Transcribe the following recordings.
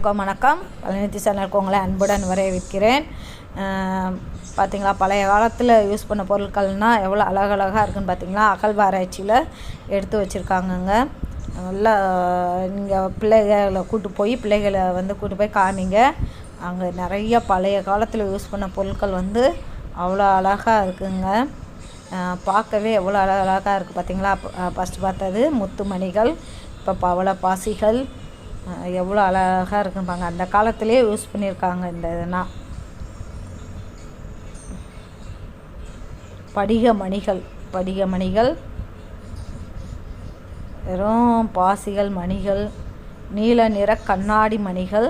வணக்கம் வணக்கம். பழனித்தி சேனலுக்கு உங்களை அன்புடன் வரவேற்கிறேன். பார்த்தீங்களா பழைய காலத்தில் யூஸ் பண்ண பொருட்கள்னால் எவ்வளோ அழகழகாக இருக்குன்னு பார்த்தீங்களா அகழ்வாராய்ச்சியில் எடுத்து வச்சுருக்காங்கங்க. நல்லா நீங்கள் பிள்ளைகளை கூட்டு போய் பிள்ளைகளை வந்து கூட்டு போய் காமிங்க. அங்கே நிறைய பழைய காலத்தில் யூஸ் பண்ண பொருட்கள் வந்து அவ்வளோ அழகாக இருக்குங்க. பார்க்கவே எவ்வளோ அழகழகாக இருக்குது பார்த்தீங்களா ஃபஸ்ட்டு பார்த்தது முத்துமணிகள் இப்போ பவள பாசிகள் எவ்வளோ அழகாக இருக்குன்னு பாருங்க. அந்த காலத்திலே யூஸ் பண்ணியிருக்காங்க இந்த இதெல்லாம். படிக மணிகள் படிக மணிகள் வெறும் பாசிகள் மணிகள் நீல நிற கண்ணாடி மணிகள்.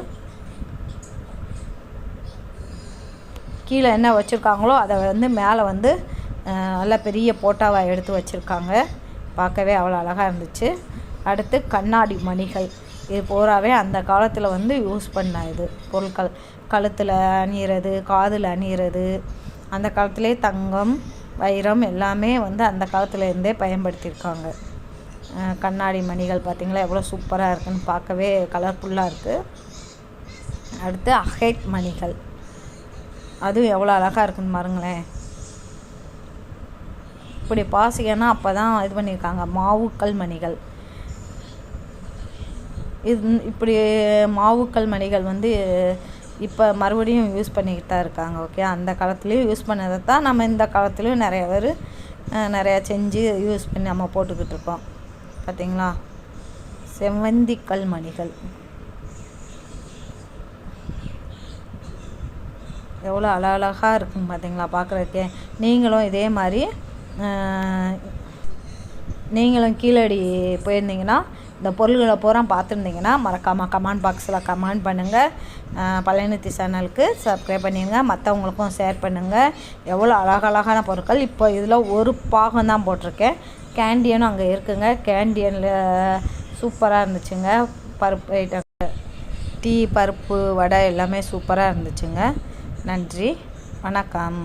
கீழே என்ன வச்சுருக்காங்களோ அதை வந்து மேலே வந்து நல்ல பெரிய போட்டாவை எடுத்து வச்சுருக்காங்க. பார்க்கவே அவ்வளோ அழகாக இருந்துச்சு. அடுத்து கண்ணாடி மணிகள். இது பூராவே அந்த காலத்தில் வந்து யூஸ் பண்ண இது பொருட்கள். கழுத்தில் அணியிறது காதில் அணியிறது அந்த காலத்திலே தங்கம் வைரம் எல்லாமே வந்து அந்த காலத்துலேருந்தே பயன்படுத்தியிருக்காங்க. கண்ணாடி மணிகள் பார்த்திங்களா எவ்வளோ சூப்பராக இருக்குன்னு பார்க்கவே கலர்ஃபுல்லாக இருக்குது அடுத்து அகைட் மணிகள். அதுவும் எவ்வளோ அழகாக இருக்குன்னு பாருங்களேன். இப்படி பாசிகன்னா அப்போ தான் இது பண்ணியிருக்காங்க. மாவுக்கல் மணிகள். இது இப்படி மாவுக்கல் மணிகள் வந்து இப்போ மறுபடியும் யூஸ் பண்ணிக்கிட்டு தான் இருக்காங்க ஓகே அந்த காலத்துலேயும் யூஸ் பண்ணதை தான் நம்ம இந்த காலத்துலேயும் நிறைய பேர் நிறையா செஞ்சு யூஸ் பண்ணி நம்ம போட்டுக்கிட்டு இருக்கோம். பார்த்தீங்களா செவ்வந்திக்கல் மணிகள். எவ்வளோ அழகழகாக இருக்குங்க பார்த்தீங்களா பார்க்குறதுக்கே நீங்களும் இதே மாதிரி நீங்களும் கீழடி போயிருந்தீங்கன்னா இந்த பொருள்களை பூரா பார்த்துருந்தீங்கன்னா மறக்காமல் கமெண்ட் பாக்ஸில் கமெண்ட் பண்ணுங்கள் பழனித்தி சேனலுக்கு சப்ஸ்கிரைப் பண்ணிடுங்க மற்றவங்களுக்கும் ஷேர் பண்ணுங்கள் எவ்வளோ அழகழகான பொருட்கள். இப்போ இதில் ஒரு பாகம் தான் போட்டிருக்கேன். கேண்டியனும் அங்கே இருக்குங்க. கேண்டியனில் சூப்பராக இருந்துச்சுங்க. பருப்பு ஐட்டம் டீ பருப்பு வடை எல்லாமே சூப்பராக இருந்துச்சுங்க. நன்றி. வணக்கம்.